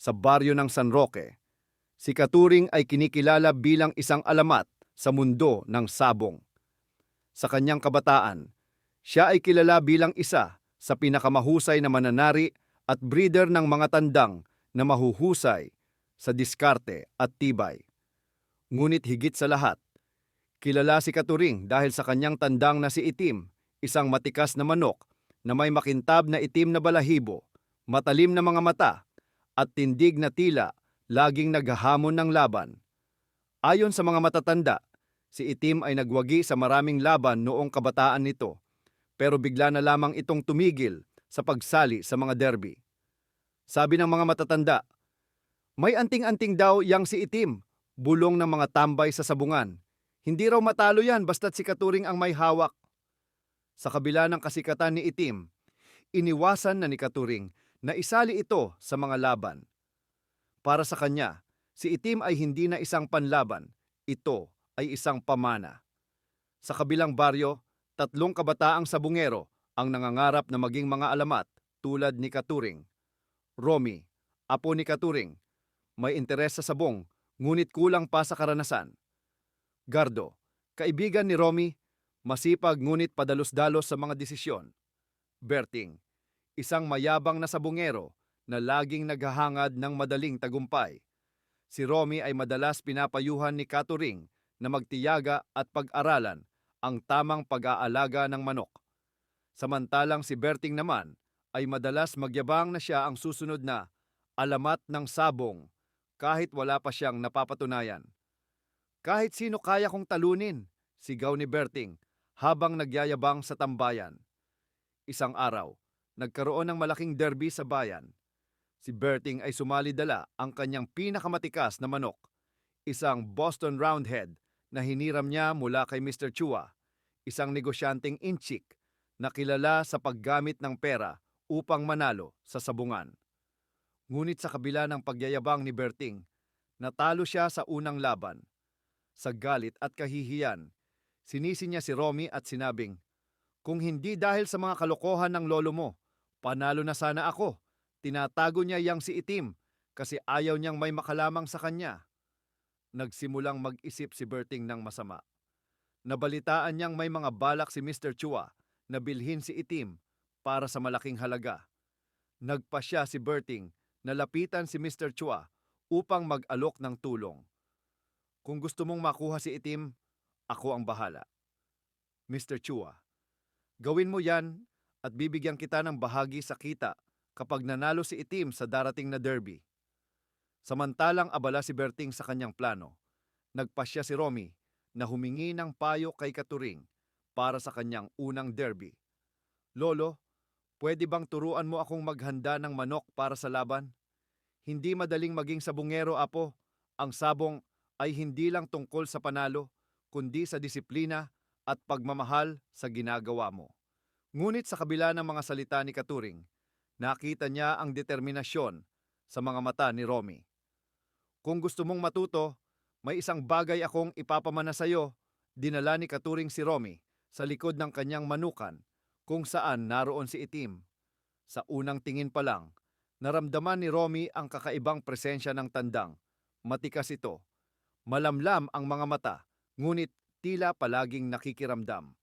sa baryo ng San Roque. Si Katuring ay kinikilala bilang isang alamat sa mundo ng sabong. Sa kanyang kabataan, siya ay kilala bilang isa sa pinakamahusay na mananari at breeder ng mga tandang na mahuhusay sa diskarte at tibay. Ngunit higit sa lahat, kilala si Katuring dahil sa kanyang tandang na si Itim, isang matikas na manok na may makintab na itim na balahibo, matalim na mga mata, at tindig na tila laging naghahamon ng laban. Ayon sa mga matatanda, si Itim ay nagwagi sa maraming laban noong kabataan nito, pero bigla na lamang itong tumigil sa pagsali sa mga derby. Sabi ng mga matatanda, may anting-anting daw yang si Itim, bulong ng mga tambay sa sabungan. Hindi raw matalo yan basta't si Katuring ang may hawak. Sa kabila ng kasikatan ni Itim, iniwasan na ni Katuring na isali ito sa mga laban. Para sa kanya, si Itim ay hindi na isang panlaban, ito ay isang pamana. Sa kabilang baryo, tatlong kabataang sabungero ang nangangarap na maging mga alamat tulad ni Katuring. Romy, apo ni Katuring, may interes sa sabong ngunit kulang pa sa karanasan. Gardo, kaibigan ni Romy, masipag ngunit padalos-dalos sa mga desisyon. Berting, isang mayabang na sabungero na laging naghahangad ng madaling tagumpay. Si Romy ay madalas pinapayuhan ni Katuring na magtiyaga at pag-aralan ang tamang pag-aalaga ng manok. Samantalang si Berting naman ay madalas magyabang na siya ang susunod na alamat ng sabong kahit wala pa siyang napapatunayan. Kahit sino kaya kong talunin, sigaw ni Berting habang nagyayabang sa tambayan. Isang araw, nagkaroon ng malaking derby sa bayan. Si Berting ay sumali dala ang kanyang pinakamatikas na manok, isang Boston Roundhead na hiniram niya mula kay Mr. Chua, isang negosyanteng inchik na kilala sa paggamit ng pera upang manalo sa sabungan. Ngunit sa kabila ng pagyayabang ni Berting, natalo siya sa unang laban. Sa galit at kahihiyan, sinisi niya si Romy at sinabing, Kung hindi dahil sa mga kalokohan ng lolo mo, panalo na sana ako. Tinatago niya yang si Itim kasi ayaw niyang may makalamang sa kanya. Nagsimulang mag-isip si Berting ng masama. Nabalitaan niyang may mga balak si Mr. Chua na bilhin si Itim para sa malaking halaga. Nagpa siya si Berting na lapitan si Mr. Chua upang mag-alok ng tulong. Kung gusto mong makuha si Itim, ako ang bahala. Mr. Chua, gawin mo yan at bibigyan kita ng bahagi sa kita kapag nanalo si Itim sa darating na derby. Samantalang abala si Berting sa kanyang plano, nagpasya si Romy na humingi ng payo kay Katuring para sa kanyang unang derby. Lolo, pwede bang turuan mo akong maghanda ng manok para sa laban? Hindi madaling maging sabungero, apo. Ang sabong ay hindi lang tungkol sa panalo, kundi sa disiplina at pagmamahal sa ginagawa mo. Ngunit sa kabila ng mga salita ni Katuring, nakita niya ang determinasyon sa mga mata ni Romy. Kung gusto mong matuto, may isang bagay akong ipapamana sa iyo, dinala ni Katuring si Romy sa likod ng kanyang manukan kung saan naroon si Itim. Sa unang tingin pa lang, naramdaman ni Romy ang kakaibang presensya ng tandang. Matikas ito. Malamlam ang mga mata, ngunit tila palaging nakikiramdam.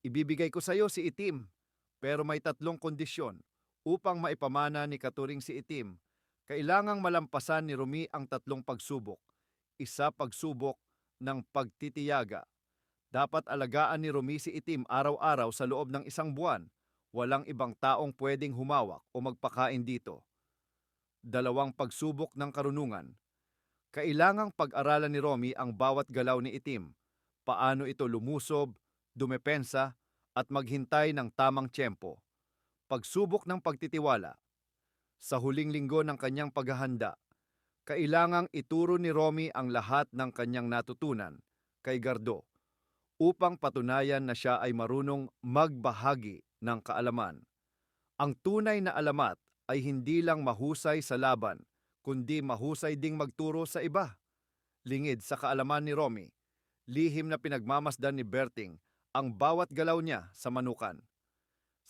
Ibibigay ko sa iyo si Itim, pero may tatlong kondisyon. Upang maipamana ni Katuring si Itim, kailangang malampasan ni Rumi ang tatlong pagsubok. Isa pagsubok ng pagtitiyaga. Dapat alagaan ni Rumi si Itim araw-araw sa loob ng isang buwan. Walang ibang taong pwedeng humawak o magpakain dito. Dalawang pagsubok ng karunungan. Kailangang pag-aralan ni Romy ang bawat galaw ni Itim, paano ito lumusob, dumepensa, at maghintay ng tamang tiyempo. Pagsubok ng pagtitiwala. Sa huling linggo ng kanyang paghahanda, kailangang ituro ni Romy ang lahat ng kanyang natutunan kay Gardo upang patunayan na siya ay marunong magbahagi ng kaalaman. Ang tunay na alamat ay hindi lang mahusay sa laban, kundi mahusay ding magturo sa iba. Lingid sa kaalaman ni Romy, lihim na pinagmamasdan ni Berting ang bawat galaw niya sa manukan.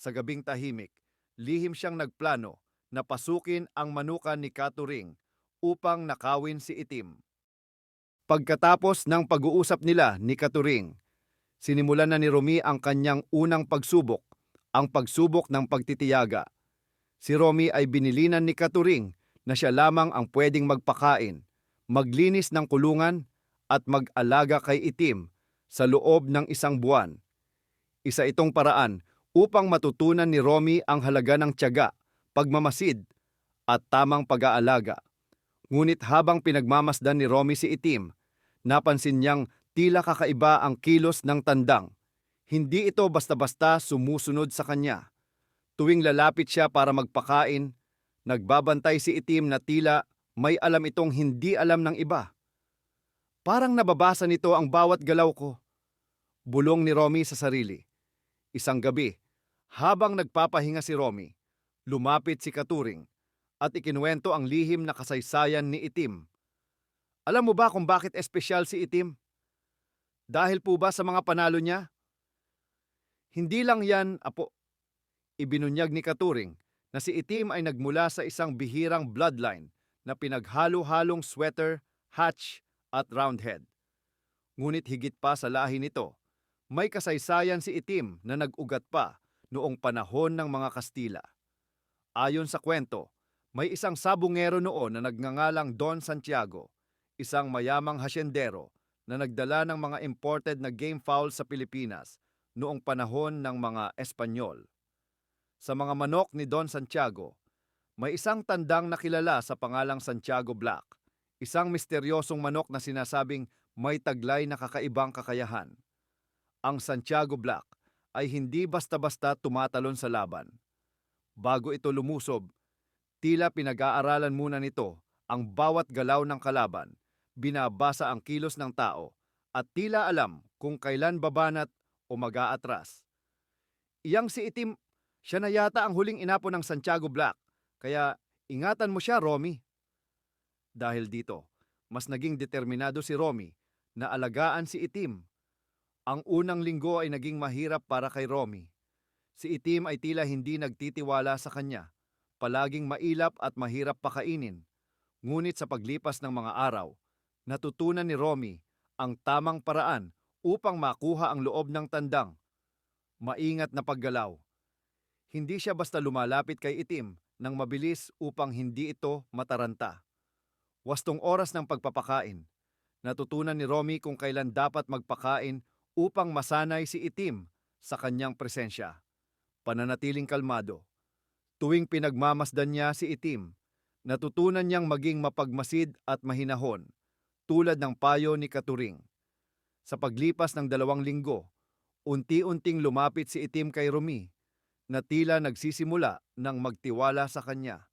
Sa gabing tahimik, lihim siyang nagplano na pasukin ang manukan ni Katuring upang nakawin si Itim. Pagkatapos ng pag-uusap nila ni Katuring, sinimulan na ni Romy ang kanyang unang pagsubok, ang pagsubok ng pagtitiyaga. Si Romy ay binilinan ni Katuring na siya lamang ang pwedeng magpakain, maglinis ng kulungan at mag-alaga kay Itim sa loob ng isang buwan. Isa itong paraan upang matutunan ni Romy ang halaga ng tiyaga, pagmamasid at tamang pag-aalaga. Ngunit habang pinagmamasdan ni Romy si Itim, napansin niyang tila kakaiba ang kilos ng tandang. Hindi ito basta-basta sumusunod sa kanya. Tuwing lalapit siya para magpakain, nagbabantay si Itim na tila may alam itong hindi alam ng iba. Parang nababasa nito ang bawat galaw ko. Bulong ni Romy sa sarili. Isang gabi, habang nagpapahinga si Romy, lumapit si Katuring at ikinuwento ang lihim na kasaysayan ni Itim. Alam mo ba kung bakit espesyal si Itim? Dahil po ba sa mga panalo niya? Hindi lang yan, apo. Ibinunyag ni Katuring na si Itim ay nagmula sa isang bihirang bloodline na pinaghalo-halong sweater, hatch at roundhead. Ngunit higit pa sa lahi nito, may kasaysayan si Itim na nag-ugat pa noong panahon ng mga Kastila. Ayon sa kwento, may isang sabungero noon na nagngangalang Don Santiago, isang mayamang hasyendero na nagdala ng mga imported na game fowl sa Pilipinas noong panahon ng mga Espanyol. Sa mga manok ni Don Santiago, may isang tandang nakilala sa pangalang Santiago Black, isang misteryosong manok na sinasabing may taglay na kakaibang kakayahan. Ang Santiago Black ay hindi basta-basta tumatalon sa laban. Bago ito lumusob, tila pinag-aaralan muna nito ang bawat galaw ng kalaban, binabasa ang kilos ng tao, at tila alam kung kailan babanat o mag-aatras. Iyang si Itim, siya na yata ang huling inapo ng Santiago Black, kaya ingatan mo siya, Romy. Dahil dito, mas naging determinado si Romy na alagaan si Itim. Ang unang linggo ay naging mahirap para kay Romy. Si Itim ay tila hindi nagtitiwala sa kanya, palaging mailap at mahirap pakainin. Ngunit sa paglipas ng mga araw, natutunan ni Romy ang tamang paraan upang makuha ang loob ng tandang. Maingat na paggalaw. Hindi siya basta lumalapit kay Itim ng mabilis upang hindi ito mataranta. Wastong oras ng pagpapakain. Natutunan ni Romy kung kailan dapat magpakain upang masanay si Itim sa kanyang presensya. Pananatiling kalmado. Tuwing pinagmamasdan niya si Itim, natutunan niyang maging mapagmasid at mahinahon, tulad ng payo ni Katuring. Sa paglipas ng dalawang linggo, unti-unting lumapit si Itim kay Romy, na tila nagsisimula ng magtiwala sa kanya.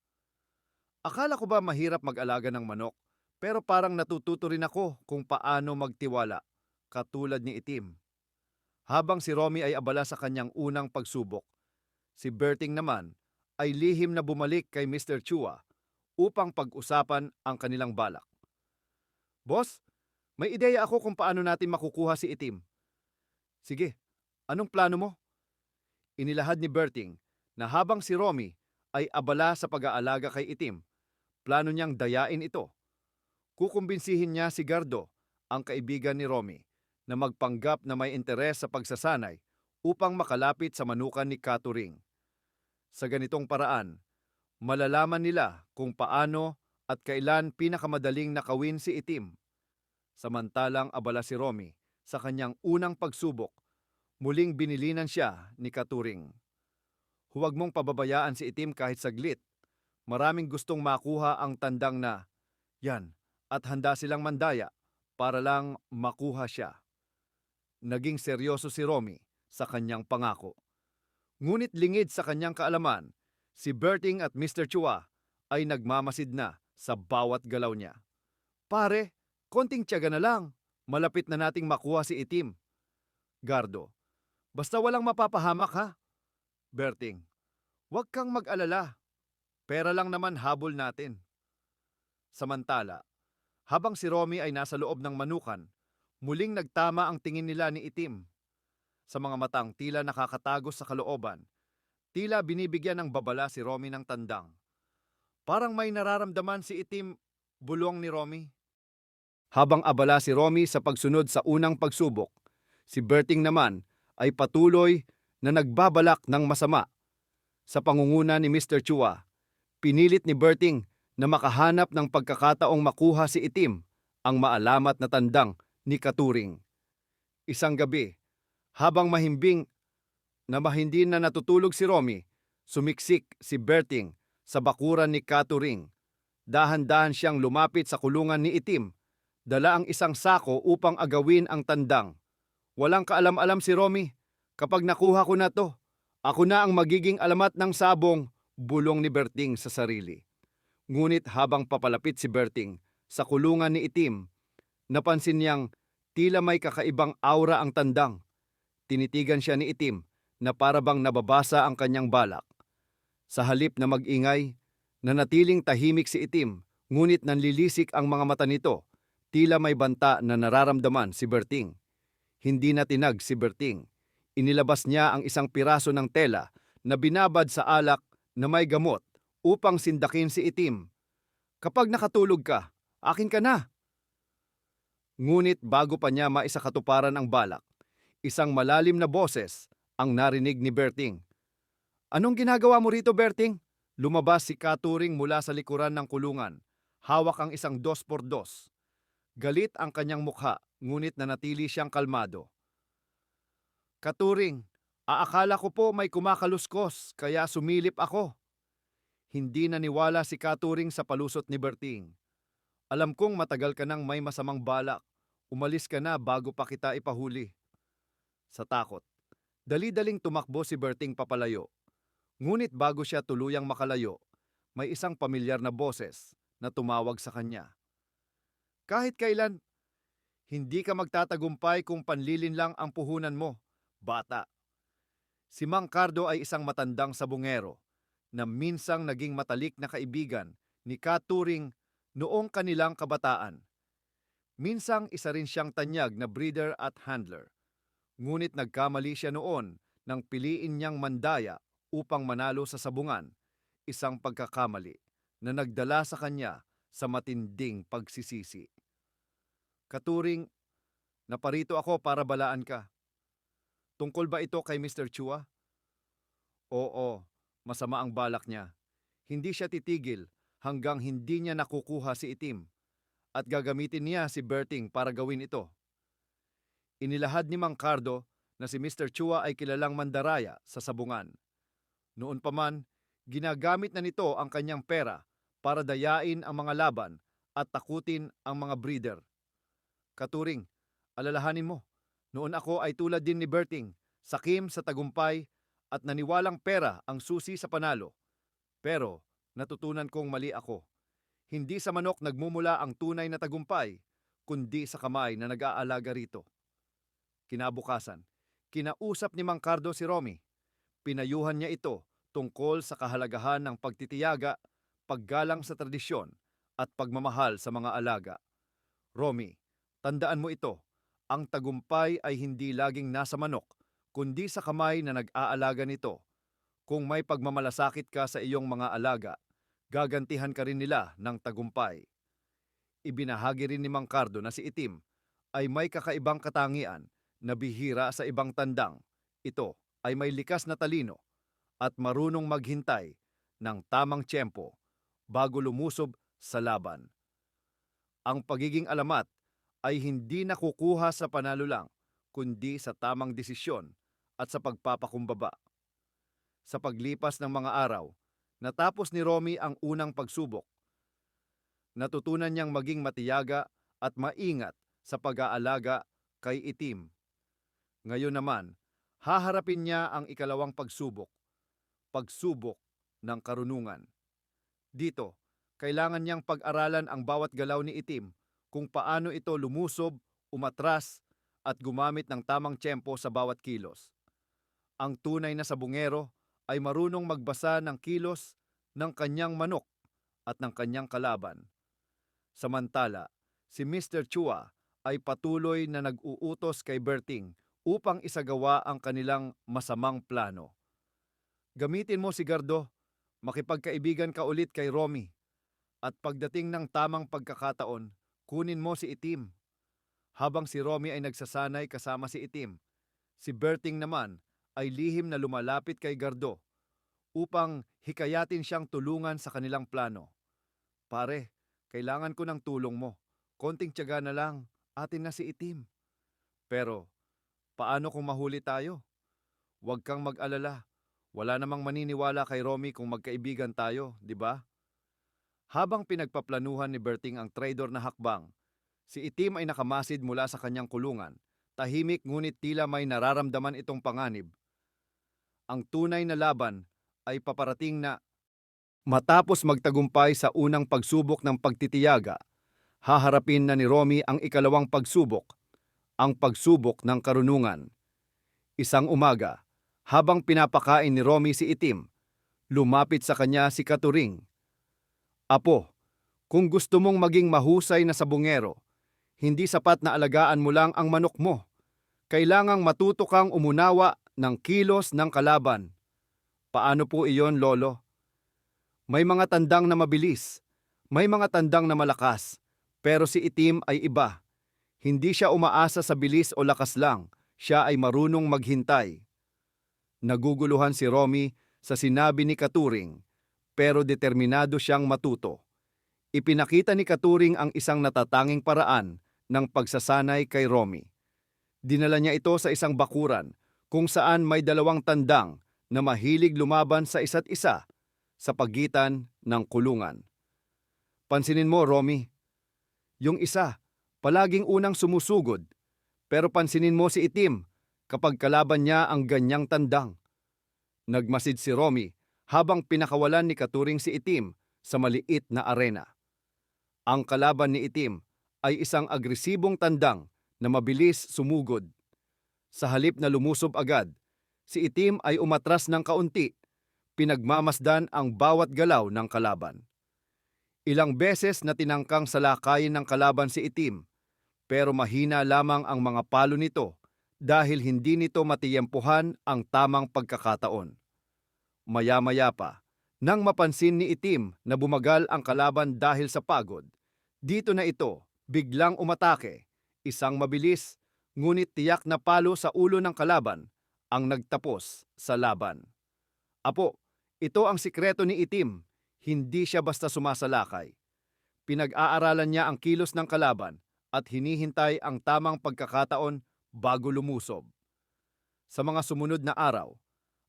Akala ko ba mahirap mag-alaga ng manok, pero parang natututo rin ako kung paano magtiwala, katulad ni Itim. Habang si Romy ay abala sa kanyang unang pagsubok, si Berting naman ay lihim na bumalik kay Mr. Chua upang pag-usapan ang kanilang balak. Boss, may ideya ako kung paano natin makukuha si Itim. Sige, anong plano mo? Inilahad ni Berting na habang si Romy ay abala sa pag-aalaga kay Itim, plano niyang dayain ito. Kukumbinsihin niya si Gardo, ang kaibigan ni Romy, na magpanggap na may interes sa pagsasanay upang makalapit sa manukan ni Katuring. Sa ganitong paraan, malalaman nila kung paano at kailan pinakamadaling nakawin si Itim. Samantalang abala si Romy sa kanyang unang pagsubok, muling binilinan siya ni Katuring. Huwag mong pababayaan si Itim kahit saglit. Maraming gustong makuha ang tandang na, yan, at handa silang mandaya para lang makuha siya. Naging seryoso si Romy sa kanyang pangako. Ngunit lingid sa kanyang kaalaman, si Berting at Mr. Chua ay nagmamasid na sa bawat galaw niya. Pare, konting tiyaga na lang. Malapit na nating makuha si Itim. Gardo, basta walang mapapahamak ha. Berting, huwag kang mag-alala. Pera lang naman habol natin. Samantala, habang si Romy ay nasa loob ng manukan, muling nagtama ang tingin nila ni Itim. Sa mga matang tila nakakatagos sa kalooban, tila binibigyan ng babala si Romy ng tandang. Parang may nararamdaman si Itim bulong ni Romy. Habang abala si Romy sa pagsunod sa unang pagsubok, si Berting naman ay patuloy na nagbabalak ng masama. Sa pangunguna ni Mr. Chua, pinilit ni Berting na makahanap ng pagkakataong makuha si Itim, ang maalamat na tandang ni Katuring. Isang gabi, habang mahimbing na mahindi na natutulog si Romy, sumiksik si Berting sa bakuran ni Katuring. Dahan-dahan siyang lumapit sa kulungan ni Itim, dala ang isang sako upang agawin ang tandang. Walang kaalam-alam si Romy. Kapag nakuha ko na to, ako na ang magiging alamat ng sabong, bulong ni Berting sa sarili. Ngunit habang papalapit si Berting sa kulungan ni Itim, napansin niyang tila may kakaibang aura ang tandang. Tinitigan siya ni Itim na parabang nababasa ang kanyang balak. Sa halip na magingay, nanatiling tahimik si Itim, ngunit nanlilisik ang mga mata nito, tila may banta na nararamdaman si Berting. Hindi na tinag si Berting. Inilabas niya ang isang piraso ng tela na binabad sa alak na may gamot upang sindakin si Itim. Kapag nakatulog ka, akin ka na. Ngunit bago pa niya maisakatuparan ang balak, isang malalim na boses ang narinig ni Berting. Anong ginagawa mo rito, Berting? Lumabas si Katuring mula sa likuran ng kulungan. Hawak ang isang dos por dos. Galit ang kanyang mukha, ngunit nanatili siyang kalmado. Katuring, aakala ko po may kumakaluskos, kaya sumilip ako. Hindi naniwala si Katuring sa palusot ni Berting. Alam kong matagal ka nang may masamang balak. Umalis ka na bago pa kita ipahuli. Sa takot, dali-daling tumakbo si Berting papalayo. Ngunit bago siya tuluyang makalayo, may isang pamilyar na boses na tumawag sa kanya. Kahit kailan, hindi ka magtatagumpay kung panlilin lang ang puhunan mo, bata. Si Mang Cardo ay isang matandang sabungero na minsang naging matalik na kaibigan ni Katuring noong kanilang kabataan. Minsang isa rin siyang tanyag na breeder at handler. Ngunit nagkamali siya noon nang piliin niyang mandaya upang manalo sa sabungan, isang pagkakamali na nagdala sa kanya sa matinding pagsisisi. Katuring, naparito ako para balaan ka. Tungkol ba ito kay Mr. Chua? Oo, masama ang balak niya. Hindi siya titigil hanggang hindi niya nakukuha si Itim at gagamitin niya si Berting para gawin ito. Inilahad ni Mang Cardo na si Mr. Chua ay kilalang mandaraya sa sabungan. Noon pa man, ginagamit na nito ang kanyang pera para dayain ang mga laban at takutin ang mga breeder. Katuring, alalahanin mo, noon ako ay tulad din ni Berting, sakim sa tagumpay at naniwalang pera ang susi sa panalo. Pero natutunan kong mali ako. Hindi sa manok nagmumula ang tunay na tagumpay, kundi sa kamay na nag-aalaga rito. Kinabukasan, kinausap ni Mang Cardo si Romy. Pinayuhan niya ito tungkol sa kahalagahan ng pagtitiyaga, paggalang sa tradisyon, at pagmamahal sa mga alaga. Romy, tandaan mo ito, ang tagumpay ay hindi laging nasa manok, kundi sa kamay na nag-aalaga nito. Kung may pagmamalasakit ka sa iyong mga alaga, gagantihan ka rin nila ng tagumpay. Ibinahagi rin ni Mang Cardo na si Itim ay may kakaibang katangian na bihira sa ibang tandang. Ito ay may likas na talino at marunong maghintay ng tamang tiyempo bago lumusob sa laban. Ang pagiging alamat ay hindi nakukuha sa panalo lang, kundi sa tamang desisyon at sa pagpapakumbaba. Sa paglipas ng mga araw, natapos ni Romy ang unang pagsubok. Natutunan niyang maging matiyaga at maingat sa pag-aalaga kay Itim. Ngayon naman, haharapin niya ang ikalawang pagsubok, pagsubok ng karunungan. Dito, kailangan niyang pag-aralan ang bawat galaw ni Itim kung paano ito lumusob, umatras, at gumamit ng tamang tiyempo sa bawat kilos. Ang tunay na sabungero ay marunong magbasa ng kilos ng kanyang manok at ng kanyang kalaban. Samantala, si Mr. Chua ay patuloy na nag-uutos kay Berting upang isagawa ang kanilang masamang plano. Gamitin mo si Gardo, makipagkaibigan ka ulit kay Romy At pagdating ng tamang pagkakataon, kunin mo si Itim. Habang si Romy ay nagsasanay kasama si Itim, si Berting naman ay lihim na lumalapit kay Gardo upang hikayatin siyang tulungan sa kanilang plano. Pare, kailangan ko ng tulong mo. Konting tiyaga na lang, atin na si Itim. Pero, paano kung mahuli tayo? Huwag kang mag-alala. Wala namang maniniwala kay Romy kung magkaibigan tayo, di ba? Habang pinagpaplanuhan ni Berting ang traidor na hakbang, si Itim ay nakamasid mula sa kanyang kulungan. Tahimik ngunit tila may nararamdaman itong panganib. Ang tunay na laban ay paparating na matapos magtagumpay sa unang pagsubok ng pagtitiyaga, haharapin na ni Romy ang ikalawang pagsubok, ang pagsubok ng karunungan. Isang umaga, habang pinapakain ni Romy si Itim, lumapit sa kanya si Katuring. Apo, kung gusto mong maging mahusay na sabungero, hindi sapat na alagaan mo lang ang manok mo. Kailangang matuto kang umunawa ng kilos ng kalaban. Paano po iyon, Lolo? May mga tandang na mabilis, may mga tandang na malakas, pero si Itim ay iba. Hindi siya umaasa sa bilis o lakas lang, siya ay marunong maghintay. Naguguluhan si Romy sa sinabi ni Katuring, pero determinado siyang matuto. Ipinakita ni Katuring ang isang natatanging paraan ng pagsasanay kay Romy. Dinala niya ito sa isang bakuran kung saan may dalawang tandang na mahilig lumaban sa isa't isa sa pagitan ng kulungan. Pansinin mo, Romy. Yung isa, palaging unang sumusugod. Pero pansinin mo si Itim kapag kalaban niya ang ganyang tandang. Nagmasid si Romy habang pinakawalan ni Katuring si Itim sa maliit na arena. Ang kalaban ni Itim ay isang agresibong tandang na mabilis sumugod. Sa halip na lumusob agad, si Itim ay umatras ng kaunti, pinagmamasdan ang bawat galaw ng kalaban. Ilang beses na tinangkang salakayin ng kalaban si Itim, pero mahina lamang ang mga palo nito dahil hindi nito matiyempuhan ang tamang pagkakataon. Maya-maya pa, nang mapansin ni Itim na bumagal ang kalaban dahil sa pagod, dito na ito biglang umatake, isang mabilis, ngunit tiyak na palo sa ulo ng kalaban ang nagtapos sa laban. Apo, ito ang sikreto ni Itim, hindi siya basta sumasalakay. Pinag-aaralan niya ang kilos ng kalaban at hinihintay ang tamang pagkakataon bago lumusob. Sa mga sumunod na araw,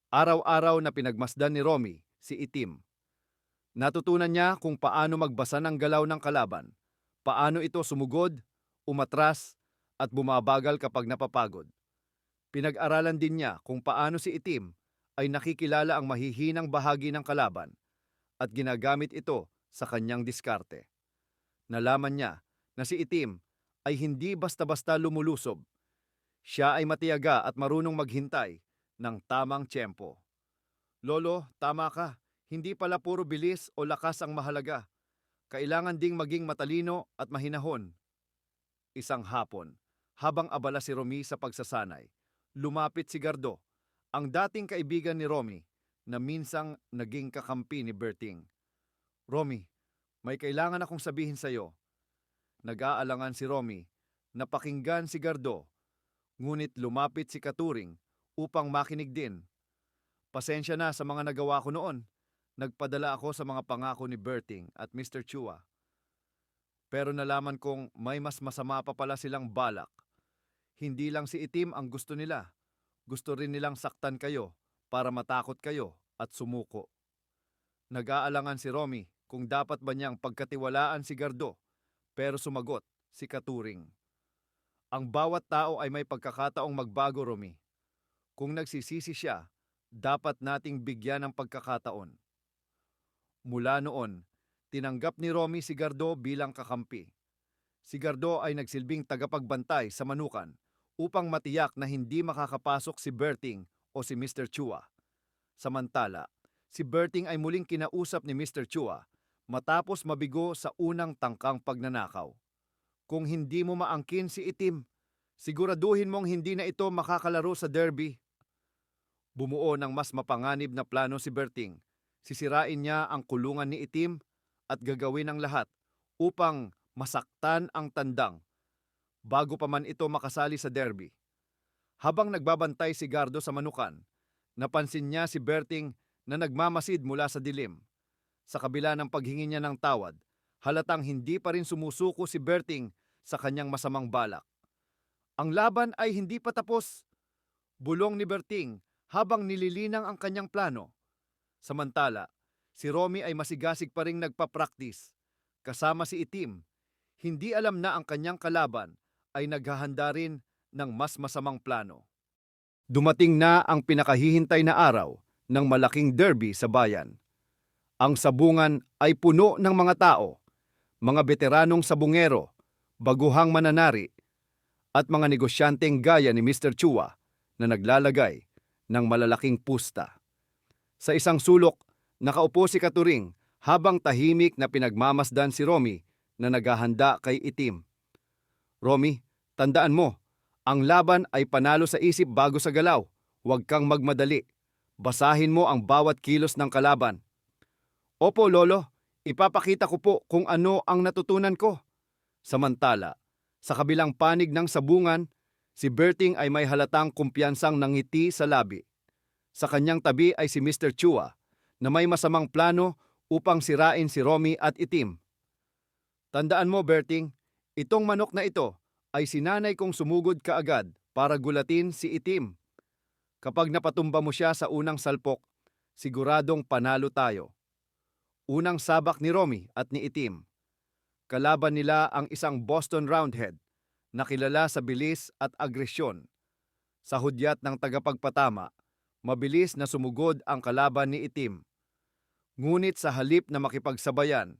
araw-araw na pinagmasdan ni Romy si Itim. Natutunan niya kung paano magbasa ng galaw ng kalaban, paano ito sumugod, umatras, at bumabagal kapag napapagod. Pinag-aralan din niya kung paano si Itim ay nakikilala ang mahihinang bahagi ng kalaban at ginagamit ito sa kanyang diskarte. Nalaman niya na si Itim ay hindi basta-basta lumulusob. Siya ay matiyaga at marunong maghintay ng tamang tiyempo. Lolo, tama ka. Hindi pala puro bilis o lakas ang mahalaga. Kailangan ding maging matalino at mahinahon. Isang hapon, habang abala si Romy sa pagsasanay, lumapit si Gardo, ang dating kaibigan ni Romy na minsang naging kakampi ni Berting. Romy, may kailangan akong sabihin sa iyo. Nag-aalangan si Romy, napakinggan si Gardo, ngunit lumapit si Katuring upang makinig din. Pasensya na sa mga nagawa ko noon. Nagpadala ako sa mga pangako ni Berting at Mr. Chua. Pero nalaman kong may mas masama pa pala silang balak. Hindi lang si Itim ang gusto nila. Gusto rin nilang saktan kayo para matakot kayo at sumuko. Nag-aalangan si Romy kung dapat ba niyang pagkatiwalaan si Gardo, pero sumagot si Katuring. Ang bawat tao ay may pagkakataong magbago, Romy. Kung nagsisisi siya, dapat nating bigyan ng pagkakataon. Mula noon, tinanggap ni Romy si Gardo bilang kakampi. Si Gardo ay nagsilbing tagapagbantay sa manukan upang matiyak na hindi makakapasok si Berting o si Mr. Chua. Samantala, si Berting ay muling kinausap ni Mr. Chua matapos mabigo sa unang tangkang pagnanakaw. Kung hindi mo maangkin si Itim, siguraduhin mong hindi na ito makakalaro sa derby. Bumuo ng mas mapanganib na plano si Berting. Sisirain niya ang kulungan ni Itim at gagawin ang lahat upang masaktan ang tandang bago pa man ito makasali sa derby. Habang nagbabantay si Gardo sa manukan, napansin niya si Berting na nagmamasid mula sa dilim. Sa kabila ng paghingi niya ng tawad, halatang hindi pa rin sumusuko si Berting sa kanyang masamang balak. Ang laban ay hindi pa tapos. Bulong ni Berting habang nililinang ang kanyang plano. Samantala, si Romy ay masigasig pa ring nagpa-practice. Kasama si Itim, hindi alam na ang kanyang kalaban ay naghahanda rin ng mas masamang plano. Dumating na ang pinakahihintay na araw ng malaking derby sa bayan. Ang sabungan ay puno ng mga tao, mga veteranong sabungero, baguhang mananari, at mga negosyanteng gaya ni Mr. Chua na naglalagay ng malalaking pusta. Sa isang sulok, nakaupo si Katuring habang tahimik na pinagmamasdan si Romy na naghahanda kay Itim. Romy, tandaan mo, ang laban ay panalo sa isip bago sa galaw. Huwag kang magmadali. Basahin mo ang bawat kilos ng kalaban. Opo, Lolo, ipapakita ko po kung ano ang natutunan ko. Samantala, sa kabilang panig ng sabungan, si Berting ay may halatang kumpiyansang nangiti sa labi. Sa kanyang tabi ay si Mr. Chua, na may masamang plano upang sirain si Romy at Itim. Tandaan mo, Berting, itong manok na ito ay sinanay kong sumugod kaagad para gulatin si Itim. Kapag napatumba mo siya sa unang salpok, siguradong panalo tayo. Unang sabak ni Romy at ni Itim. Kalaban nila ang isang Boston Roundhead na kilala sa bilis at agresyon. Sa hudyat ng tagapagpatama, mabilis na sumugod ang kalaban ni Itim. Ngunit sa halip na makipagsabayan,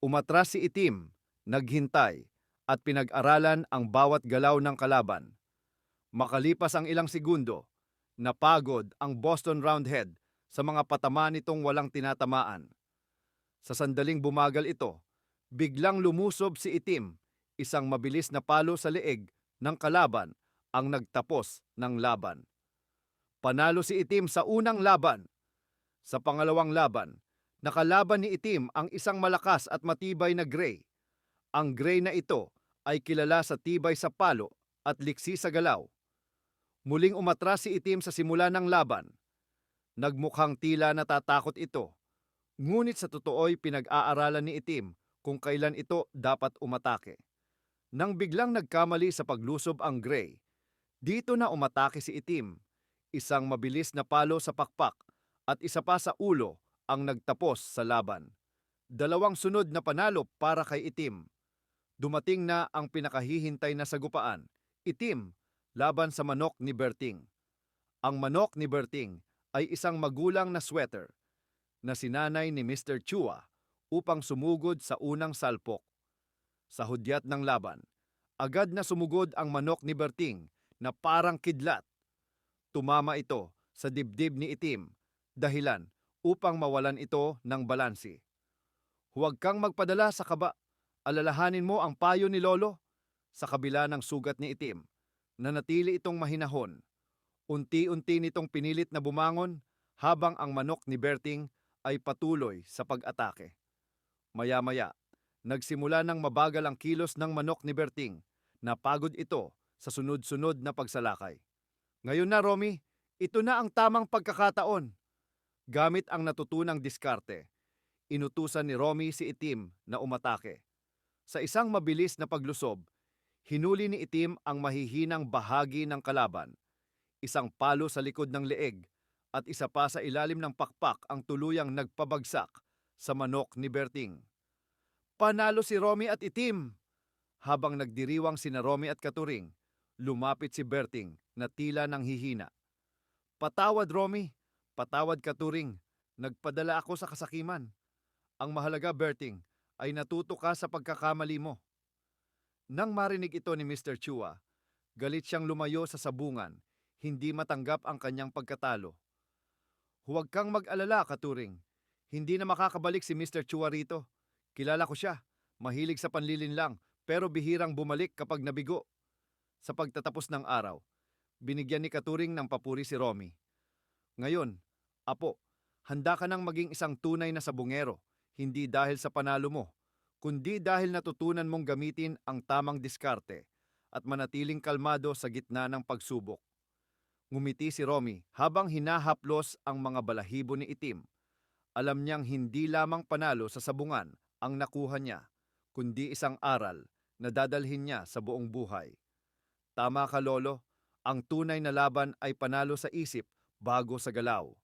umatras si Itim, naghintay, at pinag-aralan ang bawat galaw ng kalaban. Makalipas ang ilang segundo, napagod ang Boston Roundhead sa mga patama nitong walang tinatamaan. Sa sandaling bumagal ito, biglang lumusob si Itim, isang mabilis na palo sa leeg ng kalaban ang nagtapos ng laban. Panalo si Itim sa unang laban. Sa pangalawang laban, nakalaban ni Itim ang isang malakas at matibay na gray. Ang gray na ito ay kilala sa tibay sa palo at liksi sa galaw. Muling umatras si Itim sa simula ng laban. Nagmukhang tila natatakot ito. Ngunit sa totoo'y pinag-aaralan ni Itim kung kailan ito dapat umatake. Nang biglang nagkamali sa paglusob ang gray, dito na umatake si Itim. Isang mabilis na palo sa pakpak at isa pa sa ulo ang nagtapos sa laban. Dalawang sunod na panalo para kay Itim. Dumating na ang pinakahihintay na sagupaan, Itim, laban sa manok ni Berting. Ang manok ni Berting ay isang magulang na sweater na sinanay ni Mr. Chua upang sumugod sa unang salpok. Sa hudyat ng laban, agad na sumugod ang manok ni Berting na parang kidlat. Tumama ito sa dibdib ni Itim, dahilan upang mawalan ito ng balansi. Huwag kang magpadala sa kaba. Alalahanin mo ang payo ni Lolo. Sa kabila ng sugat ni Itim, nanatili itong mahinahon. Unti-unti nitong pinilit na bumangon habang ang manok ni Berting ay patuloy sa pag-atake. Maya-maya, nagsimula ng mabagal ang kilos ng manok ni Berting. Napagod ito sa sunod-sunod na pagsalakay. Ngayon na, Romy, ito na ang tamang pagkakataon. Gamit ang natutunang diskarte, inutusan ni Romy si Itim na umatake. Sa isang mabilis na paglusob, hinuli ni Itim ang mahihinang bahagi ng kalaban. Isang palo sa likod ng leeg at isa pa sa ilalim ng pakpak ang tuluyang nagpabagsak sa manok ni Berting. Panalo si Romy at Itim! Habang nagdiriwang sina Romy at Katuring, lumapit si Berting na tila nang hihina. Patawad Romy, patawad Katuring, nagpadala ako sa kasakiman. Ang mahalaga Berting ay natuto ka sa pagkakamali mo. Nang marinig ito ni Mr. Chua, galit siyang lumayo sa sabungan, hindi matanggap ang kanyang pagkatalo. Huwag kang mag-alala, Katuring. Hindi na makakabalik si Mr. Chua rito. Kilala ko siya. Mahilig sa panlilin lang, pero bihirang bumalik kapag nabigo. Sa pagtatapos ng araw, binigyan ni Katuring ng papuri si Romy. Ngayon, Apo, handa ka nang maging isang tunay na sabungero, hindi dahil sa panalo mo, kundi dahil natutunan mong gamitin ang tamang diskarte at manatiling kalmado sa gitna ng pagsubok. Ngumiti si Romy habang hinahaplos ang mga balahibo ni Itim. Alam niyang hindi lamang panalo sa sabungan ang nakuha niya, kundi isang aral na dadalhin niya sa buong buhay. Tama ka, Lolo. Ang tunay na laban ay panalo sa isip bago sa galaw.